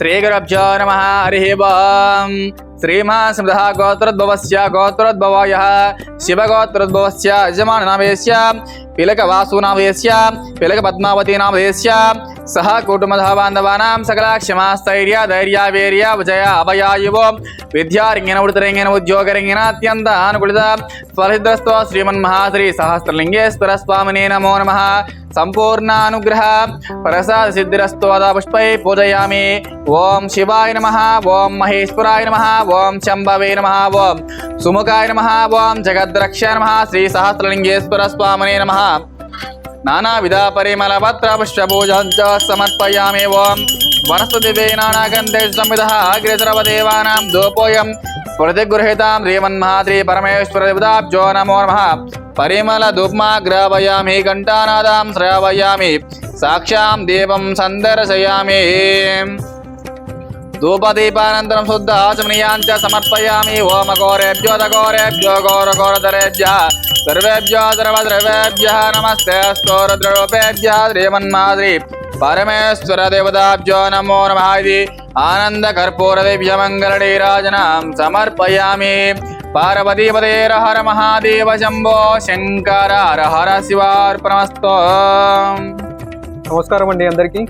శ్రీగురభ్యో నమ హరి ఓం శ్రీమా శ్రీమాస్మృత గోత్రోద్భవస్య గోత్రోద్భవాయ శివగోత్రోద్భవస్య యజమాననామేస్య పిలకవాసునామేస్య పిలక పద్మావతి నామేస్య సహ కుటుంబ బాంధవానాం సకల క్షమాస్థైర్య ధైర్య వీర్య విజయ అభయాయువో విద్యారంగిన ఉడతరంగిన ఉద్యోగరంగిన అత్యంత అనుకూలిత ఫలసిద్ధస్తో శ్రీమన్మహాశ్రీ సహస్రలింగేశ్వర స్వామినే నమో నమ సంపూర్ణానుగ్రహ ప్రసాద సిద్ధిరస్తోద పుష్పై పూజయామి ఓం శివాయ నమ ఓం మహేశ్వరాయ నమ ఓం శంభవే నమ ఓం సుముఖాయ నమ ఓం జగద్రక్ష నమ శ్రీ సహస్రలింగేశ్వర స్వామినే నమ नानाविधा परिमलपत्रापुष्पपूजाञ्च समर्पयामेवं। वनस्पतिवे नानागन्धे संविधः अग्रेसरवदेवानां दोपोऽयं प्रतिगृहीतां श्रीमन्महाद्रि परमेश्वरदेवताब्जो नमो नमः। परिमलधूप्मा ग्रापयामि घण्टानादां श्रावयामि, साक्षां देवं सन्दर्शयामि। धूपदीपानन्तरं शुद्ध आचमनीयाञ्च समर्पयामि ओमघोरेभ्यो दघोरेभ्यो घोरघोरधरेभ्यः సర్వేభ్యో ఆచమనీయాం ద్రవేభ్య నమస్తే. స్తోరద్రూపేభ్య శ్రీమన్మాద్రి పరమేశ్వర దేవతాభ్యో నమో నమ ఇది. ఆనంద కర్పూర దివ్య మంగళ నీరాజనం సమర్పయామి. పార్వతీపదేర హర మహాదేవ శంభో శంకర హర శివార్పణమస్తో. నమస్కారం అండి అందరికీ.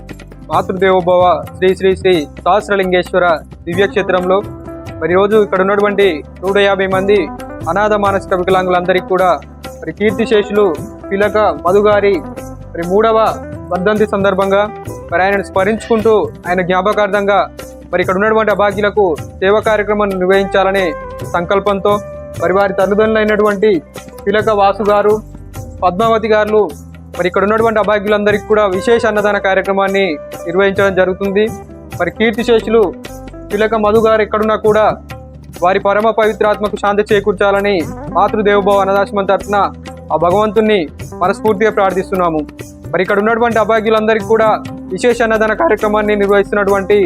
మాతృదేవోభవ శ్రీ శ్రీ శ్రీ సహస్రలింగేశ్వర దివ్యక్షేత్రంలో మరి రోజు ఇక్కడ ఉన్నటువంటి నూట యాభై మంది అనాథ మానసిక వికలాంగులందరికీ కూడా మరి కీర్తిశేషులు పిలక మధుగారి మరి మూడవ వర్ధంతి సందర్భంగా మరి ఆయనను స్మరించుకుంటూ ఆయన జ్ఞాపకార్థంగా మరి ఇక్కడ ఉన్నటువంటి అభాగ్యులకు సేవా కార్యక్రమం నిర్వహించాలనే సంకల్పంతో మరి వారి తల్లిదండ్రులైనటువంటి పిలక వాసు గారు పద్మావతి గారు మరి ఇక్కడ ఉన్నటువంటి అభాగ్యులందరికీ కూడా విశేష అన్నదాన కార్యక్రమాన్ని నిర్వహించడం జరుగుతుంది. మరి కీర్తిశేషులు పిలక మధు గారు ఎక్కడున్నా కూడా వారి పరమ పవిత్రాత్మకు శాంతి చేకూర్చాలని మాతృదేవభావ అన్నదాశ్రమం తరఫున ఆ భగవంతుణ్ణి మనస్ఫూర్తిగా ప్రార్థిస్తున్నాము. మరి ఇక్కడ ఉన్నటువంటి అభాగ్యులందరికీ కూడా విశేష అన్నదాన కార్యక్రమాన్ని నిర్వహిస్తున్నటువంటి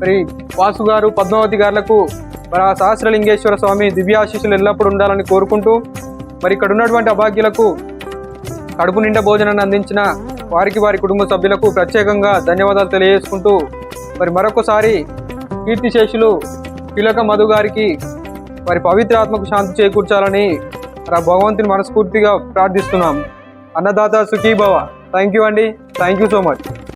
మరి వాసు గారు పద్మావతి గారులకు మరి ఆ సహస్రలింగేశ్వర స్వామి దివ్యాశీస్సులు ఎల్లప్పుడూ ఉండాలని కోరుకుంటూ మరి ఇక్కడ ఉన్నటువంటి అభాగ్యులకు కడుపు నిండా భోజనాన్ని అందించిన వారికి వారి కుటుంబ సభ్యులకు ప్రత్యేకంగా ధన్యవాదాలు తెలియజేసుకుంటూ మరి మరొకసారి కీర్తిశేషులు పిలక మధు గారికి వారి పవిత్ర ఆత్మకు శాంతి చేకూర్చాలని ఆ భగవంతుని మనస్ఫూర్తిగా ప్రార్థిస్తున్నాం. అన్నదాత సుఖీభవ. థ్యాంక్ యూ అండి. Thank you so much